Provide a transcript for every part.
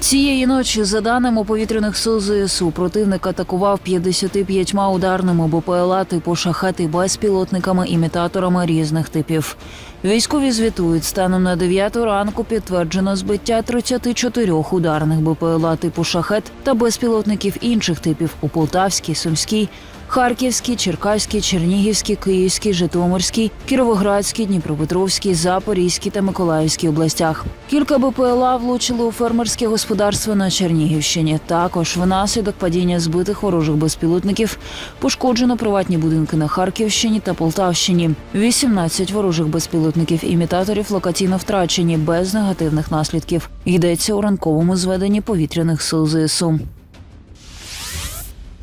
Цієї ночі, за даними повітряних сил ЗСУ, противник атакував 55 ударними БПЛА типу шахети безпілотниками імітаторами різних типів. Військові звітують, станом на 9 ранку підтверджено збиття 34 ударних БПЛА типу шахет та безпілотників інших типів у Полтавській, Сумській, Харківській, Черкаській, Чернігівській, Київській, Житомирській, Кіровоградській, Дніпропетровській, Запорізькій та Миколаївській областях. Кілька БПЛА влучили у фермерське господарство на Чернігівщині. Також внаслідок падіння збитих ворожих безпілотників пошкоджено приватні будинки на Харківщині та Полтавщині. 18 ворожих безпілотників імітаторів локаційно втрачені без негативних наслідків. Йдеться у ранковому зведенні повітряних сил ЗСУ.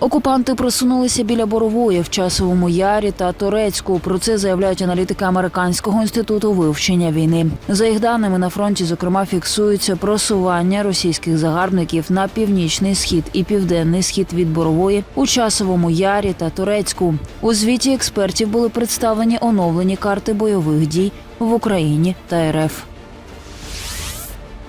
Окупанти просунулися біля Борової в часовому ярі та Торецьку. Про це заявляють аналітики американського інституту вивчення війни. За їх даними на фронті, зокрема, фіксується просування російських загарбників на північний схід і південний схід від Борової у часовому ярі та Торецьку. У звіті експертів були представлені оновлені карти бойових дій в Україні та РФ.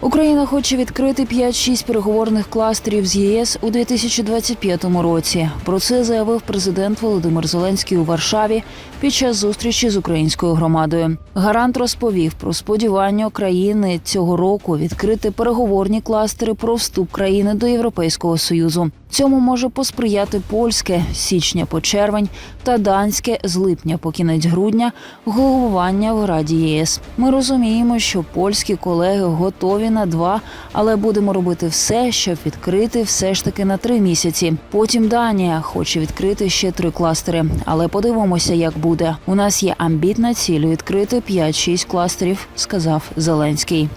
Україна хоче відкрити 5-6 переговорних кластерів з ЄС у 2025 році. Про це заявив президент Володимир Зеленський у Варшаві під час зустрічі з українською громадою. Гарант розповів про сподівання країни цього року відкрити переговорні кластери про вступ країни до Європейського союзу. Цьому може посприяти польське з січня по червень та данське з липня по кінець грудня головування в Раді ЄС. Ми розуміємо, що польські колеги готові на два, але будемо робити все, щоб відкрити все ж таки на три місяці. Потім Данія хоче відкрити ще три кластери, але подивимося, як буде. У нас є амбітна ціль відкрити 5-6 кластерів, сказав Зеленський.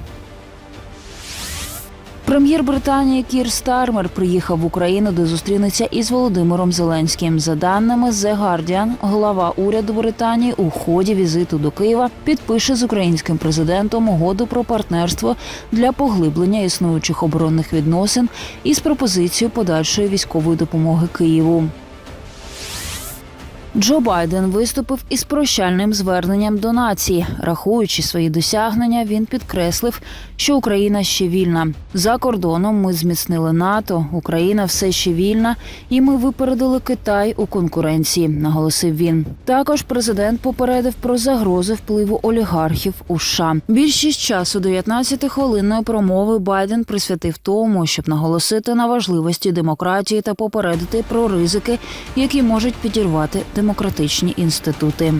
Прем'єр Британії Кір Стармер приїхав в Україну, де зустрінеться із Володимиром Зеленським. За даними The Guardian, глава уряду Британії у ході візиту до Києва підпише з українським президентом угоду про партнерство для поглиблення існуючих оборонних відносин із пропозицією подальшої військової допомоги Києву. Джо Байден виступив із прощальним зверненням до нації. Рахуючи свої досягнення, він підкреслив, що Україна ще вільна. За кордоном ми зміцнили НАТО, Україна все ще вільна, і ми випередили Китай у конкуренції, наголосив він. Також президент попередив про загрози впливу олігархів у США. Більшість часу 19-хвилинної промови Байден присвятив тому, щоб наголосити на важливості демократії та попередити про ризики, які можуть підірвати демократичні інститути.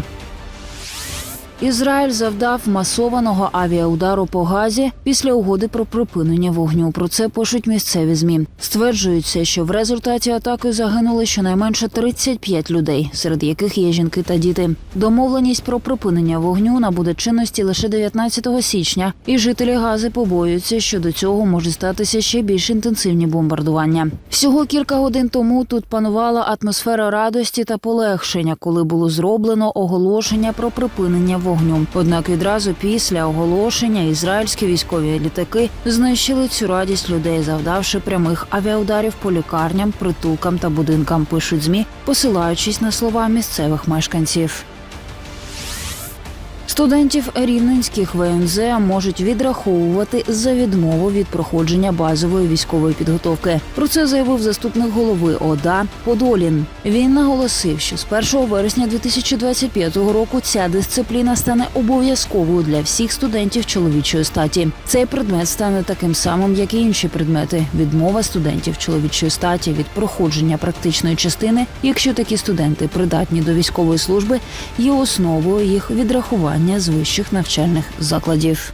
Ізраїль завдав масованого авіаудару по газі після угоди про припинення вогню. Про це пишуть місцеві змі. Стверджується, що в результаті атаки загинули щонайменше 35 людей, серед яких є жінки та діти. Домовленість про припинення вогню набуде чинності лише 19 січня, і жителі Гази побоюються, що до цього можуть статися ще більш інтенсивні бомбардування. Всього кілька годин тому тут панувала атмосфера радості та полегшення, коли було зроблено оголошення про припинення вогню. Однак відразу після оголошення ізраїльські військові літаки знищили цю радість людей, завдавши прямих авіаударів по лікарням, притулкам та будинкам. Пишуть змі, посилаючись на слова місцевих мешканців. Студентів рівненських ВНЗ можуть відраховувати за відмову від проходження базової військової підготовки. Про це заявив заступник голови ОДА Подолін. Він наголосив, що з 1 вересня 2025 року ця дисципліна стане обов'язковою для всіх студентів чоловічої статі. Цей предмет стане таким самим, як і інші предмети. Відмова студентів чоловічої статі від проходження практичної частини, якщо такі студенти придатні до військової служби, є основою їх відрахування з вищих навчальних закладів.